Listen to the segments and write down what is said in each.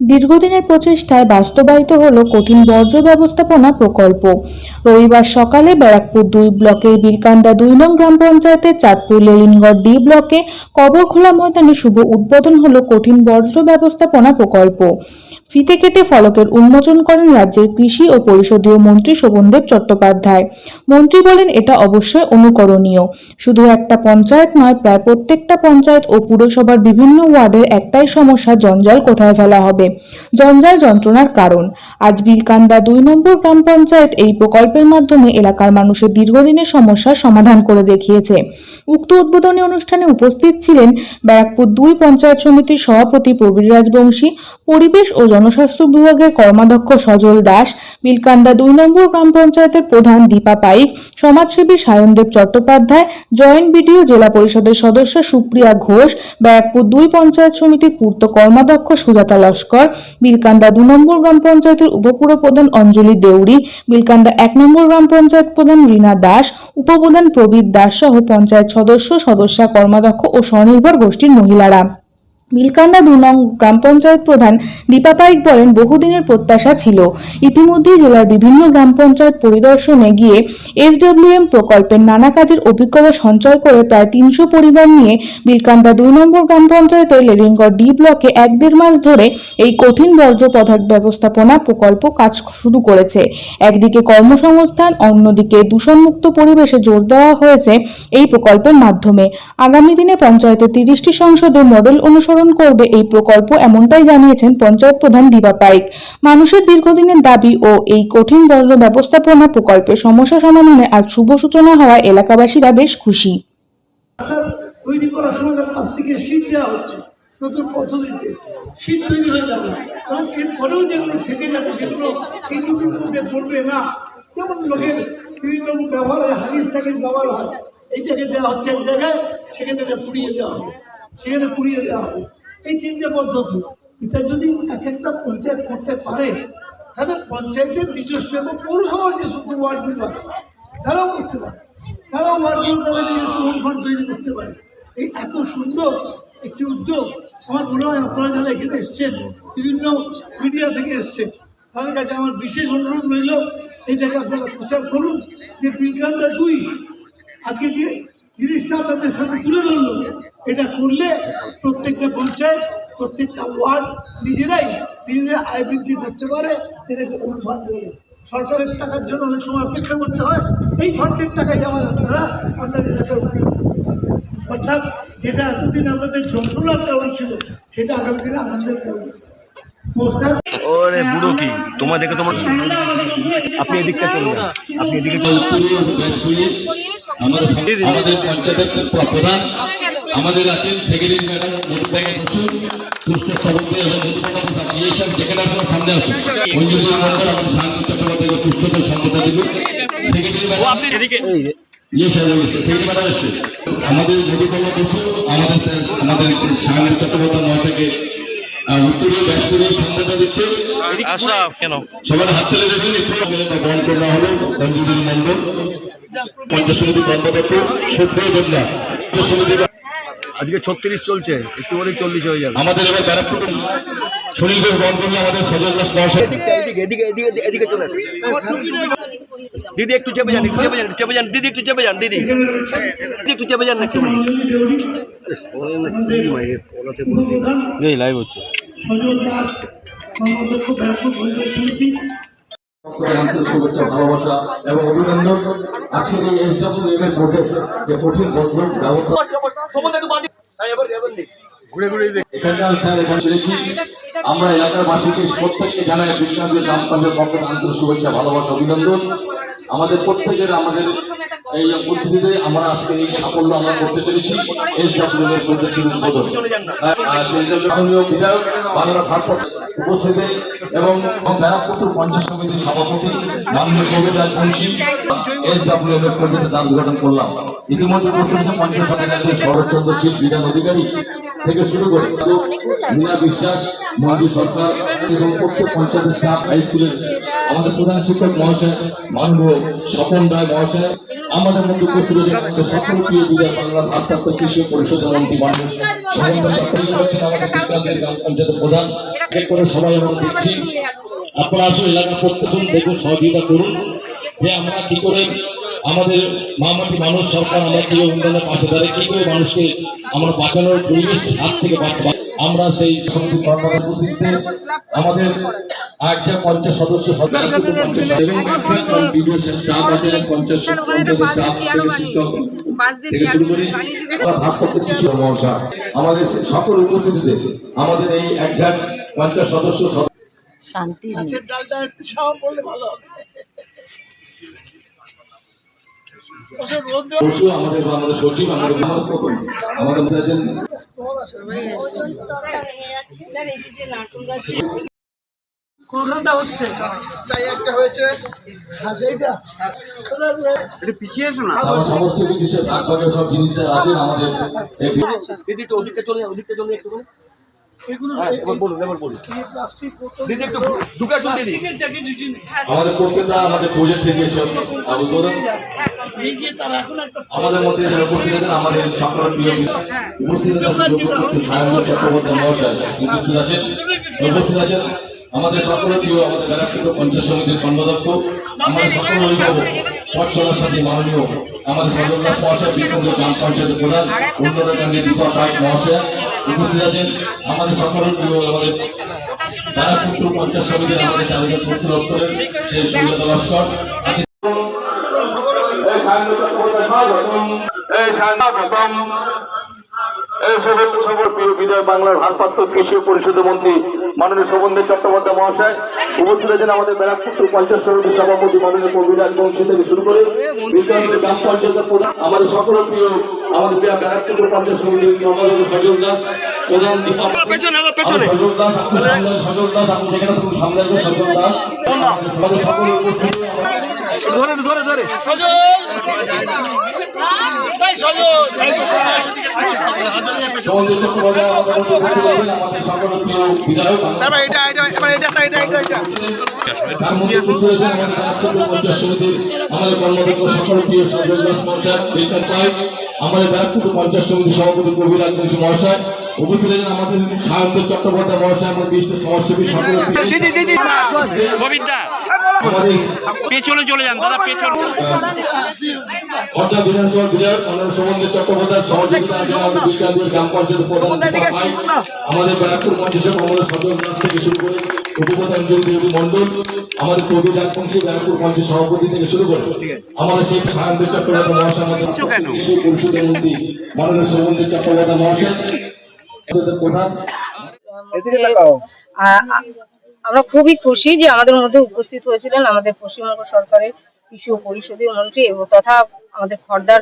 দীর্ঘদিনের প্রচেষ্টায় বাস্তবায়িত হল কঠিন বর্জ্য ব্যবস্থাপনা প্রকল্প। রবিবার সকালে ব্যারাকপুর দুই ব্লকের বিলকান্দা দুই নং গ্রাম পঞ্চায়েতের চাঁদপুর লেলিনগড় ডি ব্লকে কবরখোলা ময়দানে শুভ উদ্বোধন হল কঠিন বর্জ্য ব্যবস্থাপনা প্রকল্প। ফিতে কেটে ফলকের উন্মোচন করেন রাজ্যের কৃষি ও পরিষদীয় মন্ত্রী শোভনদেব চট্টোপাধ্যায়। মন্ত্রী বলেন, এটা অবশ্যই অনুকরণীয়। শুধু একটা পঞ্চায়েত নয়, প্রায় প্রত্যেকটা পঞ্চায়েত ও পুরসভার বিভিন্ন ওয়ার্ডের একটাই সমস্যা, জঞ্জাল কোথায় ফেলা হবে? জঞ্জাল যন্ত্রণার কারণ। আজ বিলকান্দা দুই নম্বর গ্রাম পঞ্চায়েত এই প্রকল্পের মাধ্যমে এলাকার মানুষের দীর্ঘদিনের সমস্যার সমাধান করে দেখিয়েছে। উক্ত উদ্বোধনী অনুষ্ঠানে উপস্থিত ছিলেন ব্যারাকপুর দুই পঞ্চায়েত সমিতির সভাপতি প্রবীর রাজবংশী, পরিবেশ ও জনস্বাস্থ্য বিভাগের কর্মাধ্যক্ষ সজল দাস, বিলকান্দা দুই নম্বর গ্রাম পঞ্চায়েতের প্রধান দীপা পাইক, সমাজসেবী সায়নদেব চট্টোপাধ্যায়, জয়েন্ট বিডিও জেলা পরিষদের সদস্য সুপ্রিয়া ঘোষ, ব্যারাকপুর দুই পঞ্চায়েত সমিতির পূর্ত কর্মাধ্যক্ষ সুজাতা লস্কর বিলকান্দা দু নম্বর গ্রাম পঞ্চায়েতের উপপুর প্রধান অঞ্জলি দেউরি, বিলকান্দা এক নম্বর গ্রাম পঞ্চায়েত প্রধান রীনা দাস, উপপ্রধান প্রবীর দাস সহ পঞ্চায়েত সদস্য, সদস্যা, কর্মাধ্যক্ষ ও স্বনির্ভর গোষ্ঠীর মহিলারা। বিলকান্দা দু নং গ্রাম পঞ্চায়েত প্রধান দীপা পাইক বলেন, বহুদিনের প্রত্যাশা ছিল। ইতিমধ্যেই জেলার বিভিন্ন গ্রাম পঞ্চায়েত পরিদর্শনে গিয়ে এসডব্লিউএম প্রকল্পের নানা কাজের অভিজ্ঞতা সঞ্চয় করে প্রায় তিনশো পরিবার নিয়ে বিলকান্দা দুই নম্বর গ্রাম পঞ্চায়েতের লেলিনগড় ডি ব্লকে এক দেড় মাস ধরে এই কঠিন বর্জ্য পদার্থ ব্যবস্থাপনা প্রকল্প কাজ শুরু করেছে। একদিকে কর্মসংস্থান, অন্যদিকে দূষণমুক্ত পরিবেশে জোর দেওয়া হয়েছে এই প্রকল্পের মাধ্যমে। আগামী দিনে পঞ্চায়েতের তিরিশটি সংসদে মডেল অনুসরণ করবে এই প্রকল্প, এমনটাই জানিয়েছেন পঞ্চায়েত প্রধান দিবা পাইক মানুষের দীর্ঘদিনের দাবি ও এই কঠিন বর্জ্য ব্যবস্থাপনা প্রকল্পের সমস্যা সমাধানে আজ শুভ সূচনা হওয়ায় এলাকাবাসীরা বেশ খুশি। নতুন পদ্ধতিতে শীট তৈরি হয়ে যাবে। এবং এরপরেও যেগুলো থেকে যাবে, সেগুলো এই মধ্যে পড়বে না। যেমন লোকের বিভিন্ন ব্যবহার হাগিস টাগিস ব্যবহার হয়, এইটাকে দেওয়া হচ্ছে এক জায়গায়, সেখানে পুড়িয়ে দেওয়া হবে। সেখানে পুড়িয়ে দেওয়া হবে। এই তিনটে পদ্ধতি। এটা যদি এক একটা পঞ্চায়েত করতে পারে, তাহলে পঞ্চায়েতের নিজস্ব এবং পৌরসভার যে শুধু ওয়ার্ডগুলো আছে, তারাও করতে পারে। তারাও ওয়ার্ডগুলো তাদের নিজস্ব অনুফান্ড তৈরি করতে পারে। এই এত সুন্দর একটি উদ্যোগ, আমার মনে হয় আপনারা যারা এখানে এসছেন, বিভিন্ন মিডিয়া থেকে এসছেন, তাদের কাছে আমার বিশেষ অনুরোধ রইল, এটাকে আপনারা প্রচার করুন। যে বিজ্ঞানটা দুই, আজকে যে জিনিসটা আপনাদের সামনে তুলে ধরলো এটা করলে প্রত্যেকটা পঞ্চায়েত প্রত্যেকটা ওয়ার্ড নিজেরাই নিজেদের আয় বৃদ্ধি করতে পারে এটাকে অনুফান্ড বলে। সরকারের টাকার জন্য অনেক সময় অপেক্ষা করতে হয় এই ফান্ডের টাকায় যেমন আপনারা আপনাদের এলাকার উন্নয়ন অর্থাৎ যেটা এতদিন আমাদের যন্ত্রণার কারণ ছিল সেটা আগামী দিনে আনন্দের কারণ। ওরে বুড়ো কি? তোমার দেখে তোমার আপনি এদিকটা চলুন। আপনি এদিকে চলুন। আমাদের আমাদের পঞ্চায়েতের প্রধান আমাদের আছেন সেক্রেটারি ম্যাডাম পুষ্প সভাপতি এবং যেখানে সামনে আসুন। মঞ্জুরি মন্ডল শান্তি চট্টোপাধ্যায় পুষ্পকে সম্মতা সেক্রেটারি ইয়ে ম্যাডাম আমাদের বসু আমাদের চট্টোপাধ্যায় মহাশয়কে উত্তরীয় ব্যাসকরীয় সম্মতা দিচ্ছে। আশরাফ কেন? সবার হাত তুলে দেখুন একটু করা হলো। মঞ্জুরি মন্ডল পঞ্চায়েত সমিতি কর্মদক্ষ সুপ্রিয় বদলা। আজকে ছত্রিশ চলছে একটু বলেই চল্লিশ হয়ে যাবে। আমাদের এবার ব্যারাকপুর। সুনীল ঘোষ করলে আমাদের সজল দাস এদিকে এদিকে এদিকে এদিকে চলে আসুন। দিদি একটু চেপে যান একটু চেপে যান চেপে যান। দিদি একটু চেপে যান দিদি। দিদি একটু চেপে যান না একটু এই লাইভ হচ্ছে। সজল দাস কর্মদক্ষ ব্যারাকপুর পঞ্চায়েত সমিতি আন্তরিক শুভেচ্ছা ভালোবাসা এবং অভিনন্দন। আজকের এই এসডব্লিউ এর মধ্যে যে কঠিন বন্ধন ব্যবস্থা এখানকার স্যার এখানে আমরা এলাকার বাসীকে প্রত্যেককে জানাই বিজ্ঞানের গ্রাম পঞ্চায়েত পক্ষে আন্তরিক শুভেচ্ছা ভালোবাসা অভিনন্দন। আমাদের প্রত্যেকের আমাদের এই উপস্থিতিতে আমরা আজকে এই সাফল্য আমরা করতে পেরেছি। এসডব্লিউ এর প্রজেক্টের উদ্বোধন সেই জন্য মাননীয় বিধায়ক বাংলা ভারপ্রাপ্ত উপস্থিতি এবং ব্যারাকপুর পঞ্চায়েত সমিতির সভাপতি মাননীয় কবির রাজবংশী এস ডাব্লিউ এর উদ্ঘাটন করলাম। ইতিমধ্যে উপস্থিত পঞ্চায়েত সমিতির শরৎচন্দ্র শীল বিধান অধিকারী থেকে শুরু করে মীনা বিশ্বাস মঞ্জু সরকার এবং প্রত্যেক পঞ্চায়েতের স্টাফ হাই স্কুলের আমাদের প্রধান শিক্ষক মহাশয় মাননীয় স্বপন রায় মহাশয় আমাদের মধ্যে উপস্থিত আমাদের সকল প্রিয় বিজয় বাংলার ভারপ্রাপ্ত কৃষি পরিষদের মন্ত্রী পঞ্চায়েতের প্রধান। এক করে সবাই আমরা দেখছি। আপনারা আসলে এলাকার প্রত্যেক দেখুন সহযোগিতা করুন। যে আমরা কি করে আমাদের মহামাটি মানুষ সরকার আমরা কি উন্নয়নের পাশে দাঁড়িয়ে কি করে মানুষকে আমরা বাঁচানোর পরিবেশ হাত থেকে বাঁচবা আমরা সেই সমিতি কর্মকর্তা উপস্থিতিতে আমাদের একটা পঞ্চাশ সদস্য আমাদের সকল উপস্থিতিতে আমাদের এই পঞ্চাশ সদস্য শান্তি ডালটা একটু সাওয়া করলে ভালো হবে। পশু আমাদের সচিব কোনখানটা হচ্ছে একটা হয়েছে হ্যাঁ সেইটা সব আছে আমাদের। এই দিদি একটু ওদিকটা চলে যান ওদিকটা চলে একটু আমাদের প্রত্যেকটা আমাদের প্রজেক্ট থেকে করে এই যে তারা এখন একটা আমাদের মধ্যে যারা উপস্থিত আছেন আমাদের সকল প্রিয় উপস্থিত আছেন একটু সায়ন চট্টোপাধ্যায় মহাশয় উপস্থিত আছেন উপস্থিত আছেন আমাদের সকল প্রিয় আমাদের ব্যারাকপুর পঞ্চায়েত সমিতির কর্মদক্ষ আমাদের সকল অভিভাবক পথ চলার সাথে মাননীয় আমাদের সদরদাস মহাশয় বিক্রমপুর গ্রাম পঞ্চায়েতের প্রধান উন্নয়ন কেন্দ্রের দীপক রায় মহাশয় উপস্থিত আছেন আমাদের সকল প্রিয় আমাদের ব্যারাকপুর পঞ্চায়েত সমিতির আমাদের চালিকা সত্য দপ্তরের সেই সৈয়দ লস্কর। এই সায়ন সবর প্রিয় বিজয় বাংলার ভারপ্রাপ্ত কৃষি পরিষদের মন্ত্রী মাননীয় শোভনদেব চট্টোপাধ্যায় মহাশয় উপস্থিত আছেন আমাদের ব্যারাকপুর পঞ্চায়েত সমিতির সভাপতি মাননীয় কবিরাজ বংশী থেকে শুরু করে গ্রাম পঞ্চায়েতের প্রধান আমাদের সকল প্রিয় আমাদের প্রিয় ব্যারাকপুর পঞ্চায়েত সমিতির সভাপতি সজল দাস প্রধান দীপক পেছনে পেছনে। সজল দাস সজল দাস আপনি যেখানে সামনে সজল দাস আমাদের উপস্থিত। ধরে ধরে ধরে। সমাজের চট্টোপাধ্যায় আমাদের ব্যাপক পঞ্চাশ সমিতি সভাপতি কবিরাজ মহাশয় উপস্থিত আছেন আমাদের সায়ন্ত চট্টোপাধ্যায় মহাশয় আমাদের বিশিষ্ট সমাজসেবী সকল পেছনে চলে যান দাদা পেছনে। ঘটনা বিধানসভা বিধায়ক মাননীয় চট্টোপাধ্যায় সহযোগিতা আছেন আমাদের বিজ্ঞানপুর গ্রাম পঞ্চায়েত প্রধান আমাদের ব্যারাকপুর পঞ্চায়েত আমাদের সদর থেকে শুরু করে উপপ্রধান জ্যোতি মন্ডল আমাদের কবি ডাকবংশী ব্যারাকপুর পঞ্চায়েত সভাপতি থেকে শুরু করে আমাদের সেই সায়ন্ত চট্টোপাধ্যায় মহাশয় আমাদের কৃষি পরিষদের মন্ত্রী মাননীয় সমন্বয় চট্টোপাধ্যায় মহাশয়। আমরা খুবই খুশি যে আমাদের মধ্যে উপস্থিত হয়েছিলেন আমাদের পশ্চিমবঙ্গ সরকারের কৃষি ও পরিষদীয় মন্ত্রী এবং তথা আমাদের খর্দার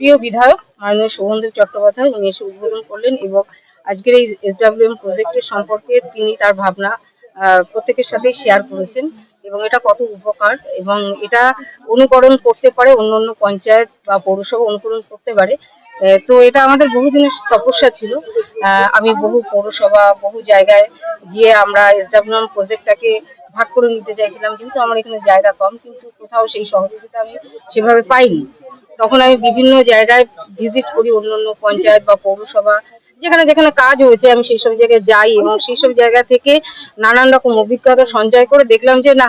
প্রিয় বিধায়ক মাননীয় শোভনদেব চট্টোপাধ্যায়। উনি এসে উদ্বোধন করলেন এবং আজকের এই এসডাব্লিউএম প্রজেক্টের সম্পর্কে তিনি তার ভাবনা আহ, প্রত্যেকের সাথে শেয়ার করেছেন এবং এটা কত উপকার এবং এটা অনুকরণ করতে পারে অন্য অন্য পঞ্চায়েত বা পৌরসভা অনুকরণ করতে পারে। তো এটা আমাদের বহুদিনের তপস্যা ছিল। আমি বহু পৌরসভা, বহু জায়গায় গিয়ে আমরা এসডাব্লিউএম প্রজেক্টটাকে ভাগ করে নিতে চাইছিলাম, কিন্তু আমার এখানে জায়গা কম, কিন্তু কোথাও সেই সহযোগিতা আমি সেভাবে পাইনি। তখন আমি বিভিন্ন জায়গায় ভিজিট করি অন্য অন্য পঞ্চায়েত বা পৌরসভা, যেখানে যেখানে কাজ হয়েছে, আমি সেই সব জায়গায় যাই এবং সেই সব জায়গা থেকে নানান রকম অভিজ্ঞতা সঞ্চয় করে দেখলাম যে, না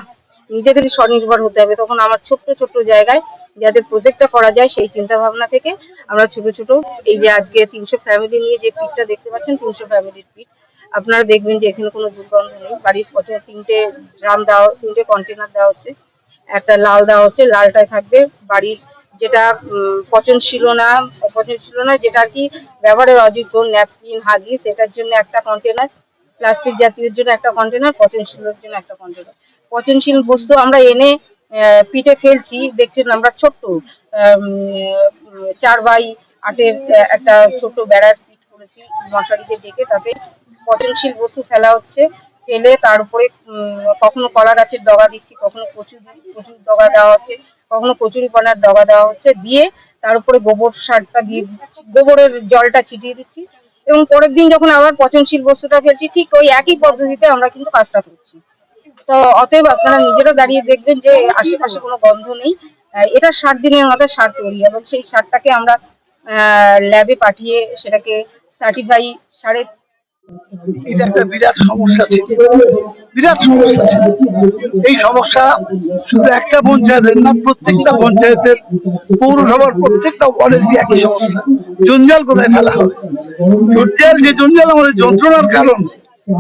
নিজেদেরই স্বনির্ভর হতে হবে। তখন আমার ছোট্ট ছোট্ট জায়গায় যাতে প্রজেক্টটা করা যায় সেই চিন্তা ভাবনা থেকে আমরা ছোট ছোট এই যে আজকে তিনশো ফ্যামিলি নিয়ে যে পিঠটা দেখতে পাচ্ছেন তিনশো ফ্যামিলির পিঠ আপনারা দেখবেন যে এখানে কোনো দুর্গন্ধ নেই। বাড়ির পথে তিনটে ড্রাম দেওয়া তিনটে কন্টেনার দেওয়া হচ্ছে। একটা লাল দেওয়া হচ্ছে লালটায় থাকবে। বাড়ির যেটা উম, পচনশীল না অপচনশীল না যেটা আর কি ব্যবহারের অযোগ্য ন্যাপকিন হাগিস এটার জন্য একটা কন্টেনার প্লাস্টিক জাতীয়ের জন্য একটা কন্টেনার পচনশীলের জন্য একটা কন্টেনার পচনশীল বস্তু আমরা এনে পিঠে ফেলছি। দেখছেন আমরা ছোট্ট চার বাই আটের একটা ছোট বেড়ার পিঠ করেছি মশারিতে ডেকে তাতে পচনশীল বস্তু ফেলা হচ্ছে। ফেলে তার উপরে কখনো কলা গাছের ডগা দিচ্ছি, কখনো কচু দি- কচুর ডগা দেওয়া হচ্ছে, কখনো কচুরি পানার ডগা দেওয়া হচ্ছে। দিয়ে তার উপরে গোবর সারটা দিয়ে দিচ্ছি, গোবরের জলটা ছিটিয়ে দিচ্ছি। এবং পরের দিন যখন আবার পচনশীল বস্তুটা ফেলছি, ঠিক ওই একই পদ্ধতিতে আমরা কিন্তু কাজটা করছি। তো অতএব আপনারা নিজেরা দাঁড়িয়ে দেখবেন যে আশেপাশে কোনো গন্ধ নেই। এটা ষাট দিনের মধ্যে সার তৈরি। এবং সেই সারটাকে আমরা ল্যাবে পাঠিয়ে সেটাকে সার্টিফাই সারের এটা একটা বিরাট সমস্যা ছিল। বিরাট সমস্যা ছিল। এই সমস্যা শুধু একটা পঞ্চায়েতের না, প্রত্যেকটা পঞ্চায়েতের, পৌরসভার প্রত্যেকটা ওয়ার্ডের একই সমস্যা? জঞ্জাল কোথায় ফেলা হবে? জঞ্জাল, যে জঞ্জাল আমাদের যন্ত্রণার কারণ,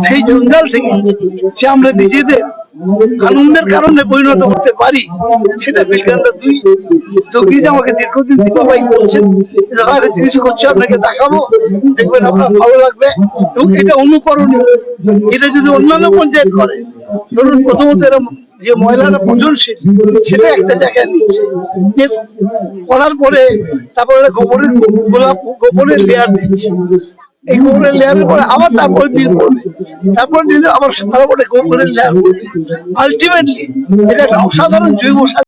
সেই জঞ্জাল থেকে সে আমরা নিজেদের আনন্দের কারণে পরিণত করতে পারি, সেটা বিজ্ঞানটা যোগী যে আমাকে দীর্ঘদিন দীপাবাই বলছেন একটা জিনিস করছি, আপনাকে দেখাবো, দেখবেন আপনার ভালো লাগবে এটা অনুকরণীয়। এটা যদি অন্যান্য পঞ্চায়েত করে, ধরুন প্রথমত এরকম যে সেটা একটা জায়গায় নিচ্ছে। যে করার পরে তারপরে গোবরের গোলাপ, গোবরের লেয়ার দিচ্ছে। এই গোবরের লেয়ারের আবার তারপরে দিন দিন আলটিমেটলি এটা একটা অসাধারণ জৈব সার।